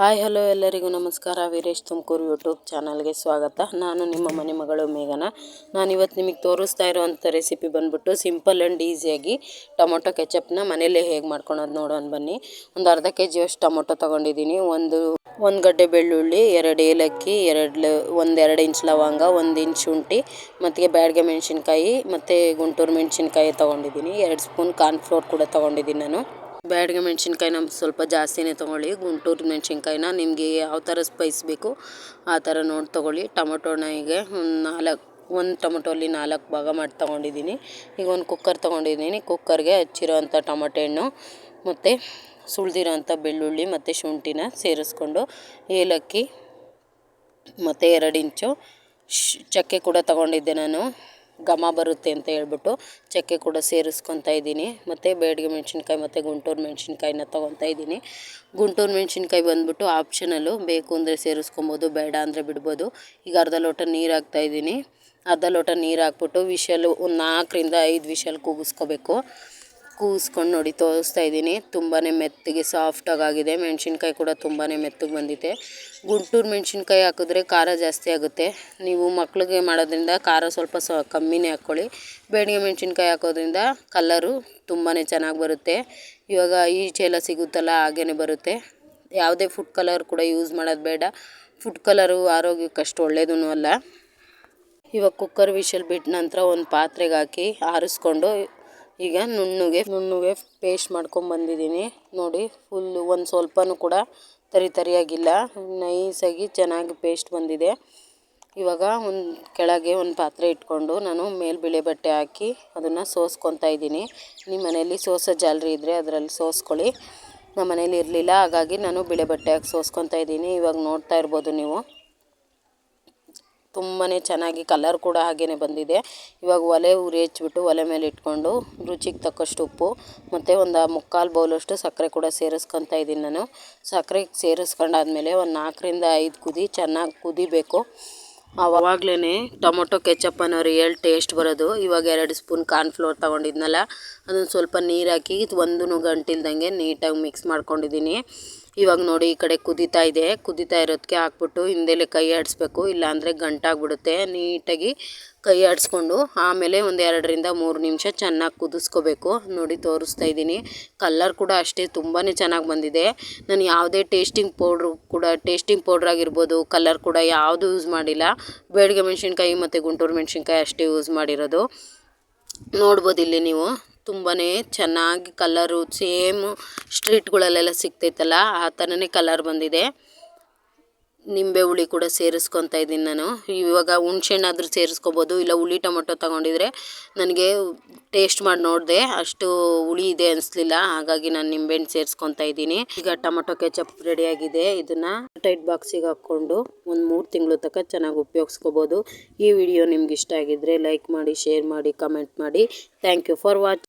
Hi, hello ಎಲ್ಲರಿಗೂ ನಮಸ್ಕಾರ. Veeresh Tumakuru YouTube ಚಾನಲ್ಗೆ ಸ್ವಾಗತ. ನಾನು ನಿಮ್ಮ ಮನೆ ಮಗಳು ಮೇಘನ. ನಾನಿವತ್ತು ನಿಮಗೆ ತೋರಿಸ್ತಾ ಇರೋವಂಥ ರೆಸಿಪಿ ಬಂದ್ಬಿಟ್ಟು ಸಿಂಪಲ್ ಆ್ಯಂಡ್ ಈಸಿಯಾಗಿ ಟೊಮೊಟೊ ಕೆಚಪ್ನ ಮನೆಯಲ್ಲೇ ಹೇಗೆ ಮಾಡ್ಕೊಳೋದು ನೋಡೋಣ ಬನ್ನಿ. ಒಂದು ಅರ್ಧ ಕೆ ಜಿಯಷ್ಟು ಟೊಮೊಟೊ ತೊಗೊಂಡಿದ್ದೀನಿ. ಒಂದು ಒಂದು ಗಡ್ಡೆ ಬೆಳ್ಳುಳ್ಳಿ, ಎರಡು ಏಲಕ್ಕಿ, ಎರಡು ಒಂದೆರಡು ಇಂಚ್ ಲವಂಗ, ಒಂದು ಇಂಚ್ ಶುಂಠಿ ಮತ್ತು ಬ್ಯಾಡ್ಗೆ ಮೆಣಸಿನ್ಕಾಯಿ, ಮತ್ತು ಗುಂಟೂರು ಮೆಣಸಿನ್ಕಾಯಿ ತೊಗೊಂಡಿದ್ದೀನಿ. ಎರಡು ಸ್ಪೂನ್ ಕಾರ್ನ್ಫ್ಲೋರ್ ಕೂಡ ತೊಗೊಂಡಿದ್ದೀನಿ ನಾನು. ಬ್ಯಾಡಗೆ ಮೆಣಸಿನ್ಕಾಯಿನ ಸ್ವಲ್ಪ ಜಾಸ್ತಿನೇ ತೊಗೊಳ್ಳಿ. ಗುಂಟೂರು ಮೆಣಸಿನ್ಕಾಯಿನ ನಿಮಗೆ ಯಾವ ಥರ ಸ್ಪೈಸ್ ಬೇಕು ಆ ಥರ ನೋಡಿ ತೊಗೊಳ್ಳಿ. ಟೊಮೊಟೊನ ಈಗ ಒಂದು ನಾಲ್ಕು, ಒಂದು ಟೊಮೊಟೊಲ್ಲಿ ನಾಲ್ಕು ಭಾಗ ಮಾಡಿ ತೊಗೊಂಡಿದ್ದೀನಿ. ಈಗ ಒಂದು ಕುಕ್ಕರ್ ತೊಗೊಂಡಿದ್ದೀನಿ. ಕುಕ್ಕರ್ಗೆ ಹಚ್ಚಿರೋವಂಥ ಟೊಮೊಟೊ ಹಣ್ಣು ಮತ್ತು ಸುಳಿದಿರೋಂಥ ಬೆಳ್ಳುಳ್ಳಿ ಮತ್ತು ಶುಂಠಿನ ಸೇರಿಸ್ಕೊಂಡು ಏಲಕ್ಕಿ ಮತ್ತು ಎರಡು ಇಂಚು ಚಕ್ಕೆ ಕೂಡ ತೊಗೊಂಡಿದ್ದೆ ನಾನು. ಘಮ ಬರುತ್ತೆ ಅಂತ ಹೇಳ್ಬಿಟ್ಟು ಚಕ್ಕೆ ಕೂಡ ಸೇರಿಸ್ಕೊತಾ ಇದ್ದೀನಿ. ಮತ್ತು ಬೇಡಿಗೆ ಮೆಣಸಿನ್ಕಾಯಿ ಮತ್ತು ಗುಂಟೂರು ಮೆಣಸಿನ್ಕಾಯಿನ ತೊಗೊತಾ ಇದ್ದೀನಿ. ಗುಂಟೂರು ಮೆಣಸಿನ್ಕಾಯಿ ಬಂದ್ಬಿಟ್ಟು ಆಪ್ಷನಲ್ಲು ಬೇಕು ಅಂದರೆ ಸೇರಿಸ್ಕೊಬೋದು, ಬೇಡ ಅಂದರೆ ಬಿಡ್ಬೋದು. ಈಗ ಅರ್ಧ ಲೋಟ ನೀರು ಹಾಕ್ತಾಯಿದ್ದೀನಿ ಅರ್ಧ ಲೋಟ ನೀರು ಹಾಕ್ಬಿಟ್ಟು ವಿಷಲು ಒಂದು ನಾಲ್ಕರಿಂದ ಐದು ವಿಷಲ್ ಕೂಗಿಸ್ಕೋಬೇಕು. ಕೂಗಿಸ್ಕೊಂಡು ನೋಡಿ ತೋರಿಸ್ತಾ ಇದ್ದೀನಿ. ತುಂಬಾ ಮೆತ್ತಗೆ ಸಾಫ್ಟಾಗಿ ಆಗಿದೆ ಮೆಣಸಿನ್ಕಾಯಿ ಕೂಡ ತುಂಬಾ ಮೆತ್ತಗೆ ಬಂದಿದೆ. ಗುಂಟೂರು ಮೆಣಸಿನ್ಕಾಯಿ ಹಾಕಿದ್ರೆ ಖಾರ ಜಾಸ್ತಿ ಆಗುತ್ತೆ. ನೀವು ಮಕ್ಳಿಗೆ ಮಾಡೋದ್ರಿಂದ ಖಾರ ಸ್ವಲ್ಪ ಸ ಕಮ್ಮಿನೇ ಹಾಕ್ಕೊಳ್ಳಿ. ಬೇಡಿಗೆ ಮೆಣಸಿನ್ಕಾಯಿ ಹಾಕೋದ್ರಿಂದ ಕಲ್ಲರು ತುಂಬಾ ಚೆನ್ನಾಗಿ ಬರುತ್ತೆ. ಇವಾಗ ಈಚೆಲ್ಲ ಸಿಗುತ್ತಲ್ಲ ಹಾಗೇ ಬರುತ್ತೆ. ಯಾವುದೇ ಫುಡ್ ಕಲರ್ ಕೂಡ ಯೂಸ್ ಮಾಡೋದು ಬೇಡ. ಫುಡ್ ಕಲರು ಆರೋಗ್ಯಕ್ಕೆ ಅಷ್ಟು ಅಲ್ಲ. ಇವಾಗ ಕುಕ್ಕರ್ ವಿಷಲ್ ಬಿಟ್ಟ ನಂತರ ಒಂದು ಪಾತ್ರೆಗೆ ಹಾಕಿ ಆರಿಸ್ಕೊಂಡು ಈಗ ನುಣ್ಣಗೆ ನುಣ್ಣಗೆ ಪೇಸ್ಟ್ ಬಂದಿದ್ದೀನಿ. ನೋಡಿ ಫುಲ್ಲು ಒಂದು ಸ್ವಲ್ಪನೂ ಕೂಡ ತರಿ ತರಿಯಾಗಿಲ್ಲ. ನೈಸಾಗಿ ಚೆನ್ನಾಗಿ ಪೇಸ್ಟ್ ಬಂದಿದೆ. ಇವಾಗ ಒಂದು ಕೆಳಗೆ ಒಂದು ಪಾತ್ರೆ ಇಟ್ಕೊಂಡು ನಾನು ಮೇಲೆ ಬಿಳೆ ಬಟ್ಟೆ ಹಾಕಿ ಅದನ್ನು ಸೋಸ್ಕೊತಾ ಇದ್ದೀನಿ. ನಿಮ್ಮ ಮನೆಯಲ್ಲಿ ಸೋಸೋ ಜಾಲರಿ ಇದ್ದರೆ ಅದರಲ್ಲಿ ಸೋಸ್ಕೊಳ್ಳಿ. ನಮ್ಮ ಮನೇಲಿ ಇರಲಿಲ್ಲ, ಹಾಗಾಗಿ ನಾನು ಬಿಳೆ ಬಟ್ಟೆ ಹಾಕಿ ಸೋಸ್ಕೊತಾ ಇದ್ದೀನಿ. ಇವಾಗ ನೋಡ್ತಾ ಇರ್ಬೋದು ನೀವು. ತುಂಬಾ ಚೆನ್ನಾಗಿ ಕಲರ್ ಕೂಡ ಹಾಗೇ ಬಂದಿದೆ. ಇವಾಗ ಒಲೆ ಉರಿ ಹಚ್ಚಿಬಿಟ್ಟು ಒಲೆ ಮೇಲೆ ಇಟ್ಕೊಂಡು ರುಚಿಗೆ ತಕ್ಕಷ್ಟು ಉಪ್ಪು, ಮತ್ತು ಒಂದು ಮುಕ್ಕಾಲು ಬೌಲಷ್ಟು ಸಕ್ಕರೆ ಕೂಡ ಸೇರಿಸ್ಕೊತಾ ಇದ್ದೀನಿ ನಾನು. ಸಕ್ಕರೆ ಸೇರಿಸ್ಕೊಂಡಾದ್ಮೇಲೆ ಒಂದು ನಾಲ್ಕರಿಂದ ಐದು ಕುದಿ ಚೆನ್ನಾಗಿ ಕುದಿಬೇಕು. ಆವಾಗಲೇ ಟೊಮೊಟೊ, ಕೆಚಪ್ ಅನ್ನೋ ರಿಯಲ್ ಟೇಸ್ಟ್ ಬರೋದು. ಇವಾಗ ಎರಡು ಸ್ಪೂನ್ ಕಾರ್ನ್ಫ್ಲೋರ್ ತೊಗೊಂಡಿದ್ನಲ್ಲ ಅದನ್ನು ಸ್ವಲ್ಪ ನೀರು ಹಾಕಿ ಒಂದು ಗಂಟಿಲ್ದಂಗೆ ನೀಟಾಗಿ ಮಿಕ್ಸ್ ಮಾಡ್ಕೊಂಡಿದ್ದೀನಿ. ಇವಾಗ ನೋಡಿ ಈ ಕಡೆ ಕುದೀತಾ ಇದೆ. ಕುದೀತಾ ಇರೋದಕ್ಕೆ ಹಾಕ್ಬಿಟ್ಟು ಹಿಂದೆಲೆ ಕೈ ಆಡಿಸ್ಬೇಕು. ಇಲ್ಲಾಂದರೆ ಗಂಟಾಗ್ಬಿಡುತ್ತೆ ನೀಟಾಗಿ ಕೈ ಆಡಿಸ್ಕೊಂಡು ಆಮೇಲೆ ಒಂದು ಎರಡರಿಂದ ಮೂರು ನಿಮಿಷ ಚೆನ್ನಾಗಿ ಕುದಿಸ್ಕೋಬೇಕು. ನೋಡಿ ತೋರಿಸ್ತಾ ಇದ್ದೀನಿ. ಕಲ್ಲರ್ ಕೂಡ ಅಷ್ಟೇ ತುಂಬಾ ಚೆನ್ನಾಗಿ ಬಂದಿದೆ. ನಾನು ಯಾವುದೇ ಟೇಸ್ಟಿಂಗ್ ಪೌಡ್ರು ಕೂಡ, ಟೇಸ್ಟಿಂಗ್ ಪೌಡ್ರ್ ಆಗಿರ್ಬೋದು ಕಲ್ಲರ್ ಕೂಡ ಯಾವುದು ಯೂಸ್ ಮಾಡಿಲ್ಲ. ಬೇಡಿಗೆ ಮೆಣಸಿನ್ಕಾಯಿ ಮತ್ತು ಗುಂಟೂರು ಮೆಣಸಿನ್ಕಾಯಿ ಅಷ್ಟೇ ಯೂಸ್ ಮಾಡಿರೋದು. ನೋಡ್ಬೋದು ಇಲ್ಲಿ ನೀವು. ತುಂಬಾ ಚೆನ್ನಾಗಿ ಕಲರು ಸೇಮ್ ಸ್ಟ್ರೀಟ್ಗಳಲ್ಲೆಲ್ಲ ಸಿಗ್ತೈತಲ್ಲ, ಆ ಥರನೇ ಕಲರ್ ಬಂದಿದೆ. ನಿಂಬೆ ಹುಳಿ ಕೂಡ ಸೇರಿಸ್ಕೊತಾ ಇದ್ದೀನಿ ನಾನು. ಇವಾಗ ಹುಣ್ಸೆಣ್ಣಾದರೂ ಸೇರಿಸ್ಕೋಬೋದು, ಇಲ್ಲ ಹುಳಿ ಟೊಮೊಟೊ ತೊಗೊಂಡಿದ್ರೆ ನನಗೆ ಟೇಸ್ಟ್ ಮಾಡಿ ನೋಡಿದೆ, ಅಷ್ಟು ಹುಳಿ ಇದೆ ಅನಿಸ್ಲಿಲ್ಲ, ಹಾಗಾಗಿ ನಾನು ನಿಂಬೆಹಣ್ಣು ಸೇರಿಸ್ಕೊತಾ ಇದ್ದೀನಿ. ಈಗ ಟೊಮೊಟೊ ಕೆಚಪ್ ರೆಡಿಯಾಗಿದೆ ಇದನ್ನು ಟೈಟ್ ಬಾಕ್ಸಿಗೆ ಹಾಕ್ಕೊಂಡು ಒಂದು ಮೂರು ತಿಂಗಳು ತನಕ ಚೆನ್ನಾಗಿ ಉಪಯೋಗಿಸ್ಕೋಬೋದು. ಈ ವಿಡಿಯೋ ನಿಮ್ಗೆ ಇಷ್ಟ ಆಗಿದ್ದರೆ ಲೈಕ್ ಮಾಡಿ ಶೇರ್ ಮಾಡಿ ಕಮೆಂಟ್ ಮಾಡಿ. Thank you for watch